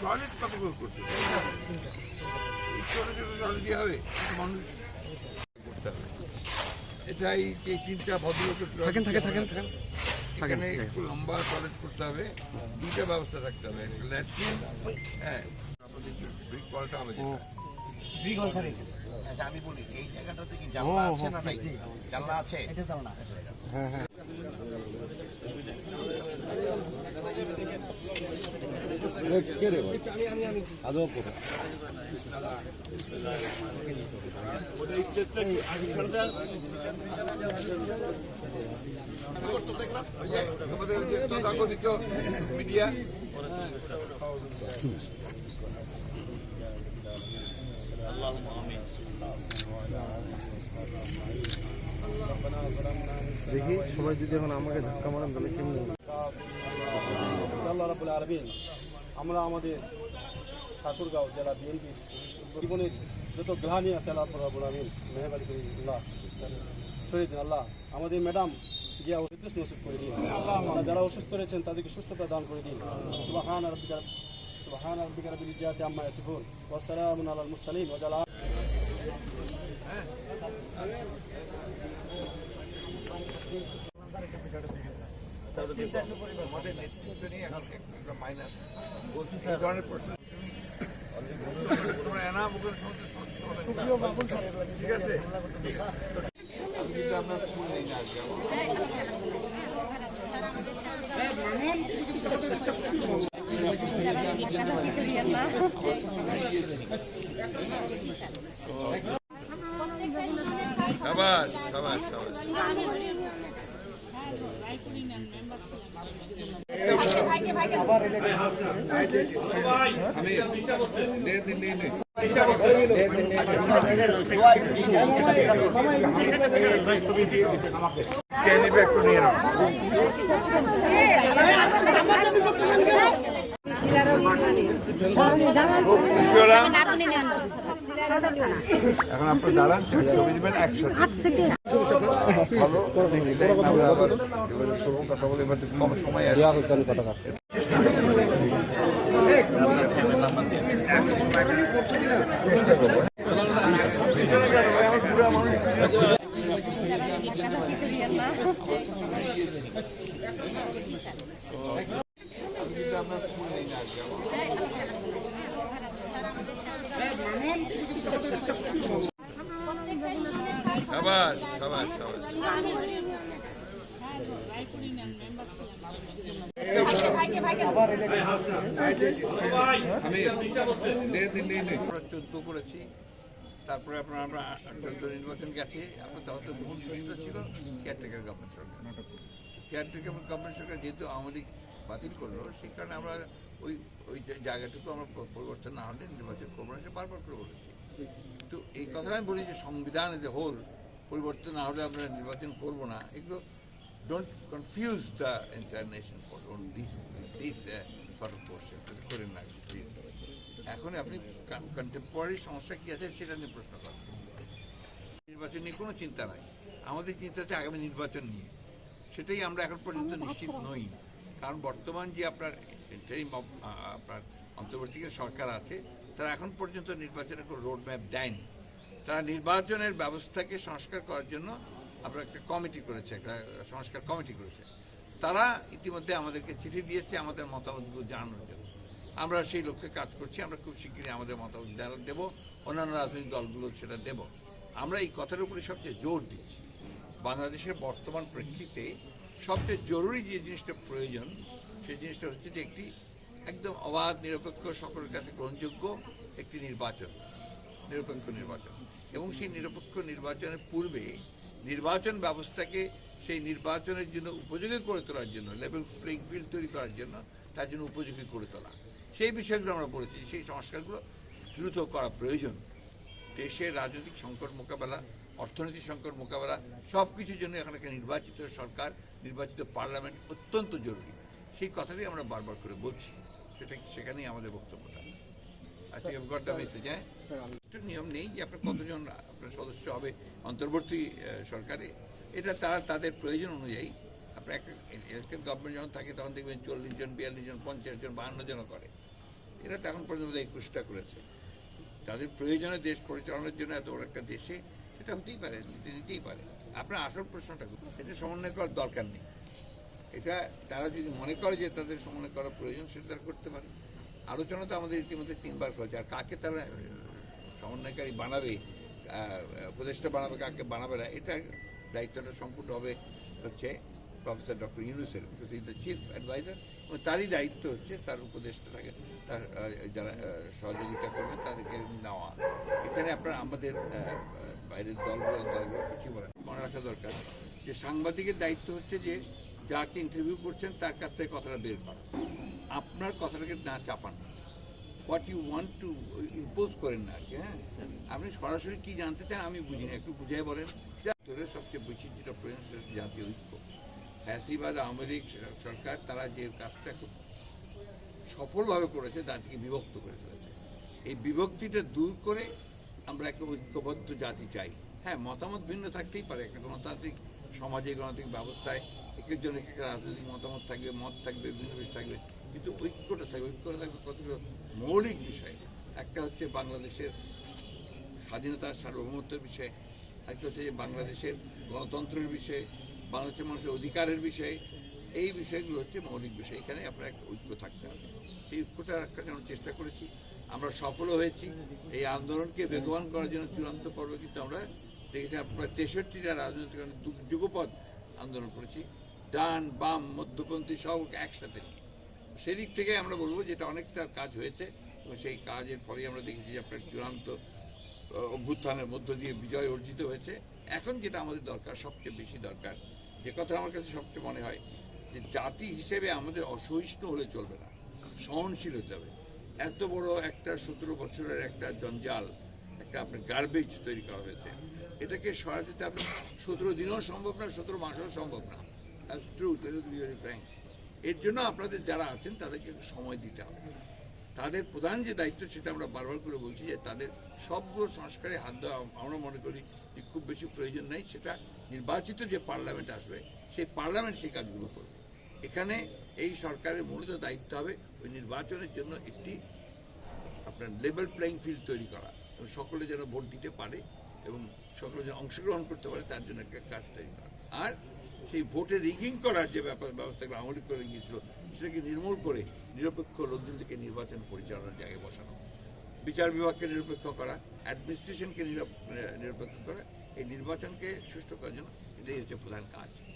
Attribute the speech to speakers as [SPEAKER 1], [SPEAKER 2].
[SPEAKER 1] Toilet কত করে করছে এই ছোট ছোট টয়লেট দিয়ে হবে মানুষ করতে হবে এটা এই তিনটা ভদ্রলোকের
[SPEAKER 2] থাকেন থাকেন থাকেন। থাকেন
[SPEAKER 1] এখানে একটু লম্বা টয়লেট করতে হবে দুইটা ব্যবস্থা থাকতে হবে ল্যাট্রিন হ্যাঁ আমাদের ব্রিক কলটা হবে যেটা।
[SPEAKER 3] আচ্ছা আমি বলি এই জায়গাটাতে কি জানলা আছে না নাই? জানলা আছে?
[SPEAKER 2] কে রে আদৌ কোথা
[SPEAKER 1] ওই ওই যে
[SPEAKER 2] দেখি সবাই যদি এখন আমাকে ধাক্কা মারেন তাহলে কেমন
[SPEAKER 4] আল্লাহ রাবুল আলমিন আমরা আমাদের ঠাকুরগাঁও জেলা বিএনপি জীবনের যত গ্লানি আছে আল্লাহ রাবুল আলমিন মেহরবানি করি আল্লাহ দিন আল্লাহ আমাদের ম্যাডাম গিয়া ওষুধ নসিব করে দিন আল্লাহ যারা অসুস্থ রয়েছেন তাদেরকে সুস্থতা দান করে দিন সুবাহান রব্বিকা রব্বিল ইজ্জাতি আম্মা ইয়াসিফুন ওয়া সালামুন আলাল মুরসালিন ওয়া জালা
[SPEAKER 1] আমাদের নেতৃত্ব নিয়ে এখন একটা মাইনাস বলছি স্যার ধরনের প্রশ্ন ঠিক আছে আপনার ফুল নেই না সাবাস সাবাস সাবাস আমি এখন আপনার দাঁড়ান ছবি দিবেন একসাথে। চেষ্টা করব আপনার ফুল নেই না আমরা চোদ্দ করেছি তারপরে আপনার আমরা চোদ্দ নির্বাচন গেছে আপনার তখন তো ভুল প্রশ্ন ছিল কেয়ারটেকার গভর্নমেন্ট সরকার। কেয়ারটেকার গভর্নমেন্ট সরকার যেহেতু আমাদের বাতিল করল সেই কারণে আমরা ওই ওই যে জায়গাটুকু আমরা পরিবর্তন না হলে নির্বাচন করব না সে বারবার করে বলেছি। তো এই কথাটা আমি বলি যে সংবিধান এজ এ হোল পরিবর্তন না হলে আমরা নির্বাচন করব না এগুলো don't confuse the international for on this this question করেন না প্লিজ এখন আপনি কন্টেম্পোরারি সমস্যা কী আছে সেটা নিয়ে প্রশ্ন করেন। নির্বাচন নিয়ে কোনো চিন্তা নাই। আমাদের চিন্তা হচ্ছে আগামী নির্বাচন নিয়ে। সেটাই আমরা এখন পর্যন্ত নিশ্চিত নই। কারণ বর্তমান যে আপনার আ- আপনার অন্তর্বর্তীকালীন সরকার আছে, তারা এখন পর্যন্ত নির্বাচনের কোনো রোড ম্যাপ দেয়নি। তারা নির্বাচনের ব্যবস্থাকে সংস্কার করার জন্য আমরা একটা কমিটি করেছে, একটা সংস্কার কমিটি করেছে। তারা ইতিমধ্যে আমাদেরকে চিঠি দিয়েছে আমাদের মতামতগুলো জানানোর জন্য। আমরা সেই লক্ষ্যে কাজ করছি, আমরা খুব শীঘ্রই আমাদের মতামত দেবো, অন্যান্য রাজনৈতিক দলগুলো সেটা দেব। আমরা এই কথার উপরে সবচেয়ে জোর দিচ্ছি। বাংলাদেশের বর্তমান প্রেক্ষিতে সবচেয়ে জরুরি যে জিনিসটা প্রয়োজন, সেই জিনিসটা হচ্ছে যে একটি একদম অবাধ, নিরপেক্ষ, সকলের কাছে গ্রহণযোগ্য একটি নির্বাচন, নিরপেক্ষ নির্বাচন। এবং সেই নিরপেক্ষ নির্বাচনের পূর্বে নির্বাচন ব্যবস্থাকে সেই নির্বাচনের জন্য উপযোগী করে তোলার জন্য লেভেল প্লেইং ফিল্ড তৈরি করার জন্য তার জন্য উপযোগী করে তোলা। সেই বিষয়গুলো আমরা বলেছি সেই সংস্কারগুলো দ্রুত করা প্রয়োজন। দেশের রাজনৈতিক সংকট মোকাবেলা অর্থনৈতিক সংকট মোকাবেলা সব কিছুর জন্য এখানে একটা নির্বাচিত সরকার নির্বাচিত পার্লামেন্ট অত্যন্ত জরুরি। সেই কথাটাই আমরা বারবার করে বলছি। সেটা সেখানেই আমাদের বক্তব্যটা। গট দ্য মেসেজ হ্যাঁ একটা নিয়ম নেই যে আপনার কতজন আপনার সদস্য হবে অন্তর্বর্তী সরকারে। এটা তারা তাদের প্রয়োজন অনুযায়ী আপনার একটা ইলেকটেড গভর্নমেন্ট যখন থাকে তখন দেখবেন চল্লিশ জন বিয়াল্লিশ জন পঞ্চাশ জন বাহান্ন জন করে। এরা তো এখন পর্যন্ত একুশটা করেছে। তাদের প্রয়োজনে দেশ পরিচালনার জন্য এত বড় একটা দেশে সেটা হতেই পারে নিতে নিতেই পারে আপনার আসল প্রশ্নটা এটা সমন্বয় করার দরকার নেই। এটা তারা যদি মনে করে যে তাদের সমন্বয় করা প্রয়োজন, সেটা তারা করতে পারে। আলোচনা তো আমাদের ইতিমধ্যে তিনবার হয়েছে। আর কাকে তারা সমন্বয়কারী বানাবে উপদেষ্টা বানাবে, কাকে বানাবে না, এটা দায়িত্বটা সম্পূর্ণ হবে হচ্ছে প্রফেসর ডক্টর ইউনুসের because is the chief adviser এবং তারই দায়িত্ব হচ্ছে তার উপদেষ্টা থাকে, তার যারা সহযোগিতা করবে, তাদেরকে নেওয়া। এখানে আপনার আমাদের বাইরের দলগুলো দলগুলো কিছু বলে মনে রাখা দরকার যে সাংবাদিকের দায়িত্ব হচ্ছে যে যাকে ইন্টারভিউ করছেন তার কাছ থেকে কথাটা বের করা। আপনার কথাটাকে না চাপান। What you want to impose করেন না আর কি হ্যাঁ? আপনি সরাসরি কি জানতে চান আমি বুঝি না, একটু বুঝাই বলেন। তোদের সবচেয়ে বেশি যেটা প্রয়োজন সেটা জাতীয় ঐক্য। ফ্যাসিবাদ, আওয়ামী লীগ সরকার তারা যে কাজটা খুব সফলভাবে করেছে জাতিকে বিভক্ত করে ফেলেছে। এই বিভক্তিটা দূর করে আমরা একটা ঐক্যবদ্ধ জাতি চাই। হ্যাঁ মতামত ভিন্ন থাকতেই পারে। একটা গণতান্ত্রিক সমাজে, গণতান্ত্রিক ব্যবস্থায় একের জন্য এক এক রাজনৈতিক মতামত থাকবে, মত থাকবে ভিন্ন বেশ থাকবে। কিন্তু ঐক্যটা থাকবে ঐক্যটা থাকবে কতগুলো মৌলিক বিষয়। একটা হচ্ছে বাংলাদেশের স্বাধীনতা, সার্বভৌমত্বের বিষয়ে। একটা হচ্ছে যে বাংলাদেশের গণতন্ত্রের বিষয়ে, বাংলাদেশের মানুষের অধিকারের বিষয়ে। এই বিষয়গুলো হচ্ছে মৌলিক বিষয়। এখানে আপনার একটা ঐক্য থাকতে হবে। সেই ঐক্যটা রাখার জন্য চেষ্টা করেছি। আমরা সফলও হয়েছি। এই আন্দোলনকে বেগবান করার জন্য চূড়ান্ত পর্বে কিন্তু আমরা দেখেছি। প্রায় তেষট্টিটা রাজনৈতিক যুগপৎ আন্দোলন করেছি। ডান, বাম, মধ্যপন্থী সব একসাথে নিয়ে। সেদিক থেকে আমরা বলব যেটা অনেকটা কাজ হয়েছে এবং সেই কাজের ফলে আমরা দেখেছি যে আপনার চূড়ান্ত অভ্যুত্থানের মধ্য দিয়ে বিজয় অর্জিত হয়েছে। এখন যেটা আমাদের দরকার, সবচেয়ে বেশি দরকার, যে কথা আমার কাছে সবচেয়ে মনে হয় যে জাতি হিসেবে আমাদের অসহিষ্ণু হলে চলবে না, সহনশীল হতে হবে। এত বড় একটা সতেরো বছরের একটা জঞ্জাল, একটা আপনার গার্বেজ তৈরি করা হয়েছে। এটাকে সরাতে আপনি সতেরো দিনও সম্ভব না, সতেরো মাসেও সম্ভব না। এর জন্য আপনাদের যারা আছেন, তাদেরকে সময় দিতে হবে। তাদের প্রধান যে দায়িত্ব, সেটা আমরা বারবার করে বলছি যে তাদের সবগুলো সংস্কারে হাত দেওয়া আমরা মনে করি যে খুব বেশি প্রয়োজন নেই। সেটা নির্বাচিত যে পার্লামেন্ট আসবে, সেই পার্লামেন্ট সেই কাজগুলো করবে। এখানে এই সরকারের মূলত দায়িত্ব হবে ওই নির্বাচনের জন্য একটি আপনার লেভেল প্লেইং ফিল্ড তৈরি করা। এবং সকলে যেন ভোট দিতে পারে এবং সকলে যেন অংশগ্রহণ করতে পারে, তার জন্য একটা কাজ তৈরি করা। আর সেই ভোটে রিগিং করার যে ব্যাপার ব্যবস্থাগুলো আমলি করে গিয়েছিল, সেটাকে নির্মূল করে নিরপেক্ষ লোকজনদেরকে নির্বাচন পরিচালনার জায়গায় বসানো। বিচার বিভাগকে নিরপেক্ষ করা অ্যাডমিনিস্ট্রেশনকে নিরপ- নিরপেক্ষ করা, এই নির্বাচনকে সুষ্ঠু করার জন্য এটাই হচ্ছে প্রধান কাজ।